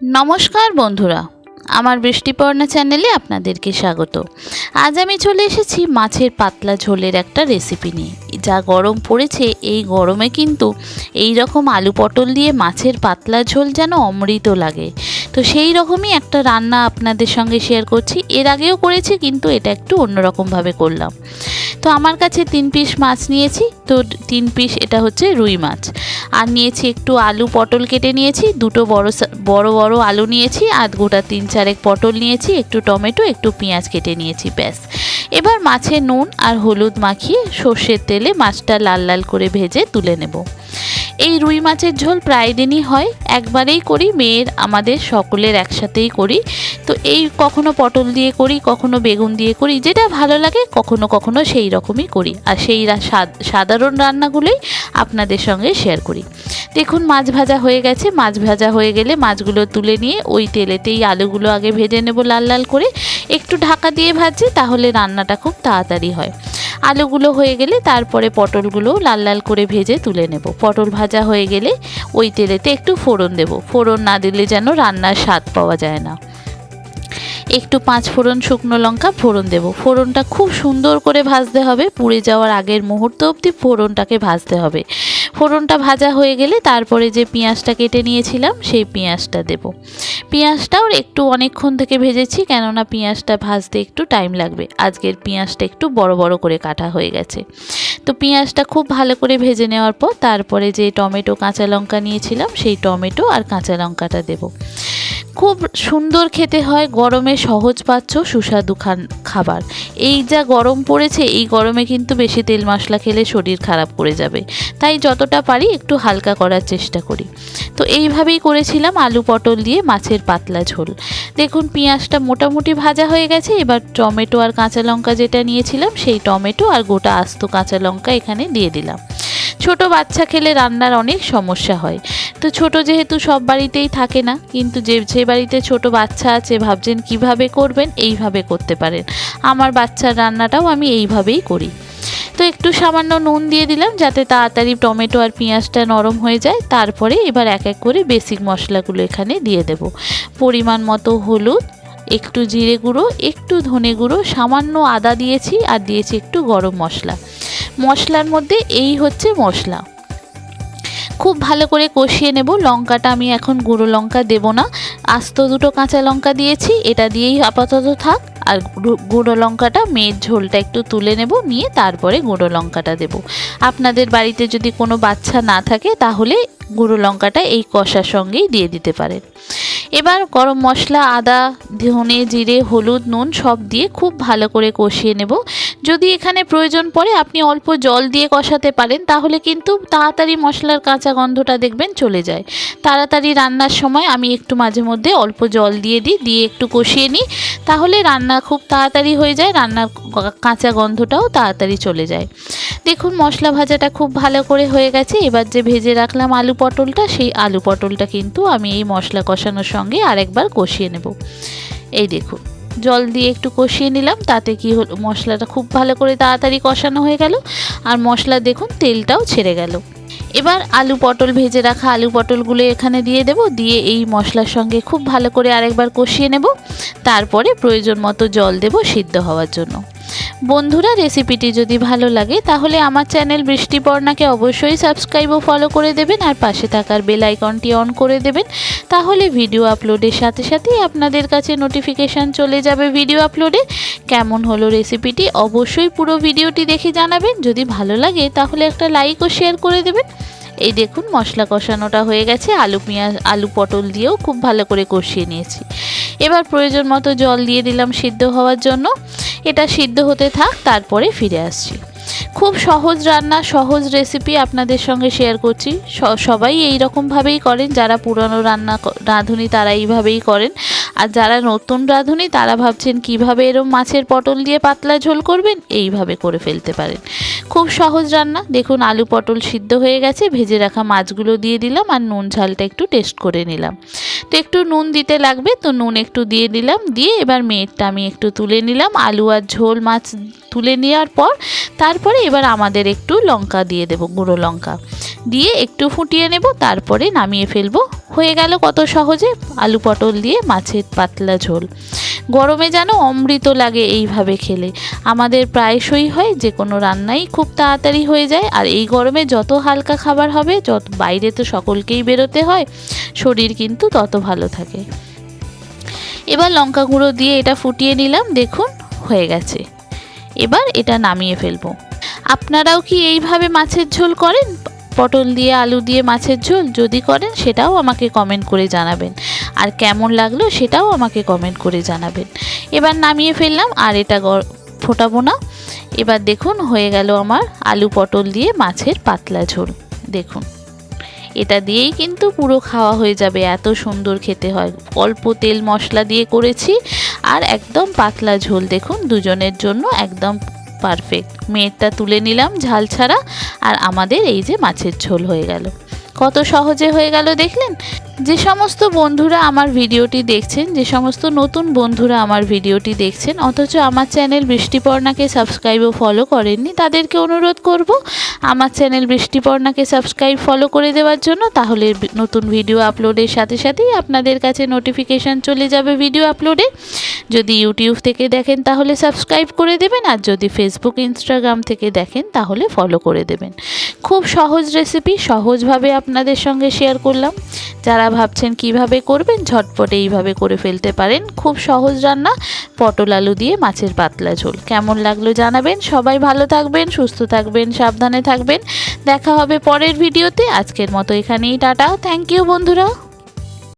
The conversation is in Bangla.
নমস্কার বন্ধুরা, আমার বৃষ্টিপর্ণা চ্যানেলে আপনাদেরকে স্বাগত। আজ আমি চলে এসেছি মাছের পাতলা ঝোলের একটা রেসিপি নিয়ে। যা গরম পড়েছে, এই গরমে কিন্তু এই রকম আলু পটল দিয়ে মাছের পাতলা ঝোল যেন অমৃত লাগে। তো সেই রকমই একটা রান্না আপনাদের সঙ্গে শেয়ার করছি। এর আগেও করেছি, কিন্তু এটা একটু অন্যরকমভাবে করলাম। তো আমার কাছে তিন পিস মাছ নিয়েছি, তো তিন পিস এটা হচ্ছে রুই মাছ। আর নিয়েছি একটু আলু, পটল কেটে নিয়েছি, দুটো বড় বড় বড় আলু নিয়েছি আধ গোটা তিন চারেক পটল নিয়েছি, একটু টমেটো, একটু পেঁয়াজ কেটে নিয়েছি, ব্যাস। এবার মাছে নুন আর হলুদ মাখিয়ে সর্ষের তেলে মাছটা লাল লাল করে ভেজে তুলে নেব। এই রুই মাছের ঝোল প্রায় দিনই হয়, একবারেই করি, মেয়ের, আমাদের সকলের একসাথেই করি। তো এই কখনো পটল দিয়ে করি, কখনো বেগুন দিয়ে করি, যেটা ভালো লাগে, কখনো কখনো সেই রকমই করি। আর সেই সাধারণ রান্নাগুলোই আপনাদের সঙ্গে শেয়ার করি। দেখুন, মাছ ভাজা হয়ে গেছে। মাছ ভাজা হয়ে গেলে মাছগুলো তুলে নিয়ে ওই তেলেতেই আলুগুলো আগে ভেজে নেব লাল লাল করে। একটু ঢাকা দিয়ে ভাজি, তাহলে রান্নাটা খুব তাড়াতাড়ি হয়। আলুগুলো হয়ে গেলে তারপরে পটলগুলো লাল লাল করে ভেজে তুলে নেব। পটল ভাজা হয়ে গেলে ওই তেলেতে একটু ফোড়ন দেব। ফোড়ন না দিলে যেন রান্নার স্বাদ পাওয়া যায় না। একটু পাঁচ ফোড়ন শুকনো লঙ্কা ফোড়ন দেব। ফোড়নটা খুব সুন্দর করে ভাজতে হবে। পুড়ে যাওয়ার আগের মুহূর্ত অবধি ফোড়নটাকে ভাজতে হবে। ফোড়নটা ভাজা হয়ে গেলে তারপরে যে পেঁয়াজটা কেটে নিয়েছিলাম, সেই পেঁয়াজটা দেব। পেঁয়াজটাও একটু অনেকক্ষণ থেকে ভেজেছি, কেননা পেঁয়াজটা ভাজতে একটু টাইম লাগবে। আজকের পেঁয়াজটা একটু বড় বড় করে কাটা হয়ে গেছে। তো পেঁয়াজটা খুব ভালো করে ভেজে নেওয়ার পর তারপরে যে টমেটো, কাঁচা লঙ্কা নিয়েছিলাম, সেই টমেটো আর কাঁচা লঙ্কাটা দেব। খুব সুন্দর খেতে হয়, গরমে সহজ পাচ্ছ, সুস্বাদু খান খাবার। এই যা গরম পড়েছে, এই গরমে কিন্তু বেশি তেল মশলা খেলে শরীর খারাপ করে যাবে। তাই যতটা পারি একটু হালকা করার চেষ্টা করি। তো এইভাবেই করেছিলাম আলু পটল দিয়ে মাছের পাতলা ঝোল। দেখুন পেঁয়াজটা মোটামুটি ভাজা হয়ে গেছে, এবার টমেটো আর কাঁচা লঙ্কা যেটা নিয়েছিলাম সেই টমেটো আর গোটা আস্ত কাঁচা লঙ্কা এখানে দিয়ে দিলাম। ছোট বাচ্চা খেলে রান্নার অনেক সমস্যা হয়। তো ছোট যেহেতু সব বাড়িতেই থাকে না, কিন্তু যে যে বাড়িতে ছোট বাচ্চা আছে ভাবছেন কীভাবে করবেন, এইভাবে করতে পারেন। আমার বাচ্চার রান্নাটাও আমি এইভাবেই করি। তো একটু সামান্য নুন দিয়ে দিলাম যাতে তাড়াতাড়ি টমেটো আর পেঁয়াজটা নরম হয়ে যায়। তারপরে এবার এক এক করে বেসিক মশলাগুলো এখানে দিয়ে দেব। পরিমাণ মতো হলুদ, একটু জিরে গুঁড়ো, একটু ধনে গুঁড়ো, সামান্য আদা দিয়েছি আর দিয়েছি একটু গরম মশলা। মশলার মধ্যে এই হচ্ছে মশলা। খুব ভালো করে কষিয়ে নেব। লঙ্কাটা আমি এখন গুঁড়ো লঙ্কা দেব না। আস্ত দুটো কাঁচা লঙ্কা দিয়েছি। এটা দিয়েই আপাতত থাক। আর গুঁড়ো- লঙ্কাটা মেয়ের ঝোলটা একটু তুলে নেব, নিয়ে তারপরে গুঁড়ো লঙ্কাটা দেব। আপনাদের বাড়িতে যদি কোনো বাচ্চা না থাকে, তাহলে গুঁড়ো লঙ্কাটা এই কষার সঙ্গেই দিয়ে দিতে পারেন। এবার গরম মশলা, আদা, ধনে, জিরে, হলুদ, নুন সব দিয়ে খুব ভালো করে কষিয়ে নেব। যদি এখানে প্রয়োজন পড়ে আপনি অল্প জল দিয়ে কষাতে পারেন, তাহলে কিন্তু তাড়াতাড়ি মশলার কাঁচা গন্ধটা দেখবেন চলে যায়। তাড়াতাড়ি রান্নার সময় আমি একটু মাঝে মধ্যে অল্প জল দিয়ে দিই, দিয়ে একটু কষিয়ে নিই। তাহলে রান্না খুব তাড়াতাড়ি হয়ে যায়, রান্নার কাঁচা গন্ধটাও তাড়াতাড়ি চলে যায়। দেখুন, মশলা ভাজাটা খুব ভালো করে হয়ে গেছে। এবার যে ভেজে রাখলাম আলু পটলটা, সেই আলু পটলটা কিন্তু আমি এই মশলা কষানোর সঙ্গে আরেকবার কষিয়ে নেব। এই দেখুন, জল দিয়ে একটু কষিয়ে নিলাম, তাতে কি হলো, মশলাটা খুব ভালো করে তাড়াতাড়ি কষানো হয়ে গেল। আর মশলা দেখুন, তেলটাও ছেড়ে গেল। এবার আলু পটল, ভেজে রাখা আলু পটলগুলো এখানে দিয়ে দেব। দিয়ে এই মশলার সঙ্গে খুব ভালো করে আরেকবার কষিয়ে নেব। তারপরে প্রয়োজন মতো জল দেব সিদ্ধ হওয়ার জন্য। বন্ধুরা রেসিপিটি যদি ভালো লাগে, তাহলে আমার চ্যানেল বৃষ্টিপর্ণাকে অবশ্যই সাবস্ক্রাইব ও ফলো করে দেবেন আর পাশে থাকার বেল আইকনটি অন করে দেবেন। তাহলে ভিডিও আপলোডের সাথে সাথেই আপনাদের কাছে নোটিফিকেশান চলে যাবে ভিডিও আপলোডে কেমন হলো রেসিপিটি অবশ্যই পুরো ভিডিওটি দেখে জানাবেন। যদি ভালো লাগে, তাহলে একটা লাইক ও শেয়ার করে দেবেন। এই দেখুন, মশলা কষানোটা হয়ে গেছে। আলু পেঁয়াজ, আলু পটল দিয়েও খুব ভালো করে কষিয়ে নিয়েছি। এবার প্রয়োজন মতো জল দিয়ে দিলাম সিদ্ধ হওয়ার জন্য। এটা সিদ্ধ হতে থাক, তারপরে ফিরে আসছি। খুব সহজ রান্না, সহজ রেসিপি আপনাদের সঙ্গে শেয়ার করছি। সবাই এই রকমভাবেই করেন, যারা পুরনো রান্না রাঁধুনি তারা এইভাবেই করেন। আর যারা নতুন রাঁধুনি, তারা ভাবছেন কীভাবে এরম মাছের পটল দিয়ে পাতলা ঝোল করবেন? এইভাবে করে ফেলতে পারেন। খুব সহজ রান্না। দেখুন, আলু পটল সিদ্ধ হয়ে গেছে, ভেজে রাখা মাছগুলো দিয়ে দিলাম, আর নুন ঝালটা একটু টেস্ট করে নিলাম। তো একটু নুন দিতে লাগবে, তো নুন একটু দিয়ে দিলাম, দিয়ে এবার মেয়েরটা আমি একটু তুলে নিলাম, আলু আর ঝোল মাছ তুলে নেওয়ার পর, তারপরে এবার আমাদের একটু লঙ্কা দিয়ে দেব, গুঁড়ো লঙ্কা। দিয়ে একটু ফুটিয়ে নেব, তারপরে নামিয়ে ফেলব। হয়ে গেল কত সহজে, আলু পটল দিয়ে মাছের পাতলা ঝোল। গরমে যেন অমৃত লাগে এইভাবে খেলে। আমাদের প্রায়শই হয় যে কোনো রান্নাই খুব তাড়াতাড়ি হয়ে যায়, আর এই গরমে যত হালকা খাবার হবে, যত বাইরে তো সকলকেই বেরোতে হয়, শরীর কিন্তু তত ভালো থাকে। এবার লঙ্কা গুঁড়ো দিয়ে এটা ফুটিয়ে নিলাম, দেখুন, হয়ে গেছে। এবার এটা নামিয়ে ফেলব। আপনারাও কি এইভাবে মাছের ঝোল করেন? পটল দিয়ে, আলু দিয়ে মাছের ঝোল যদি করেন, সেটাও আমাকে কমেন্ট করে জানাবেন। আর কেমন লাগল সেটাও আমাকে কমেন্ট করে জানাবেন। এবার নামিয়ে ফেললাম আর এটা ফোটাবো না। এবার দেখুন হয়ে গেল আমার আলু পটল দিয়ে মাছের পাতলা ঝোল। দেখুন, এটা দিয়েই কিন্তু পুরো খাওয়া হয়ে যাবে, এত সুন্দর খেতে হয়। অল্প তেল মশলা দিয়ে করেছি আর একদম পাতলা ঝোল। দেখুন, দুজনের জন্য একদম পারফেক্ট মেয়েরটা তুলে নিলাম ঝাল ছাড়া আর আমাদের এই যে মাছের ঝোল হয়ে গেল। কত সহজে হয়ে গেল দেখলেন? যে সমস্ত বন্ধুরা আমার ভিডিওটি দেখছেন, যে সমস্ত নতুন বন্ধুরা আমার ভিডিওটি দেখছেন, অথচ আমার চ্যানেল বৃষ্টিপর্ণাকে সাবস্ক্রাইব ও ফলো করেননি, তাদেরকে অনুরোধ করব আমার চ্যানেল বৃষ্টিপর্ণাকে সাবস্ক্রাইব ফলো করে দেওয়ার জন্য, তাহলে নতুন ভিডিও আপলোডের সাথে সাথেই আপনাদের কাছে নোটিফিকেশান চলে যাবে ভিডিও আপলোডে। যদি ইউটিউব থেকে দেখেন, তাহলে সাবস্ক্রাইব করে দেবেন, আর যদি ফেসবুক ইনস্টাগ্রাম থেকে দেখেন, তাহলে ফলো করে দেবেন। খুব সহজ রেসিপি সহজভাবে আপনাদের সঙ্গে শেয়ার করলাম। যারা ভাবছেন কীভাবে করবেন, ঝটপট এইভাবে করে ফেলতে পারেন। খুব সহজ রান্না, পটল আলু দিয়ে মাছের পাতলা ঝোল। কেমন লাগল জানাবেন। সবাই ভালো থাকবেন, সুস্থ থাকবেন, সাবধানে থাকবেন। দেখা হবে পরের ভিডিওতে আজকের মতো এখানেই, টাটা। থ্যাংক ইউ বন্ধুরা।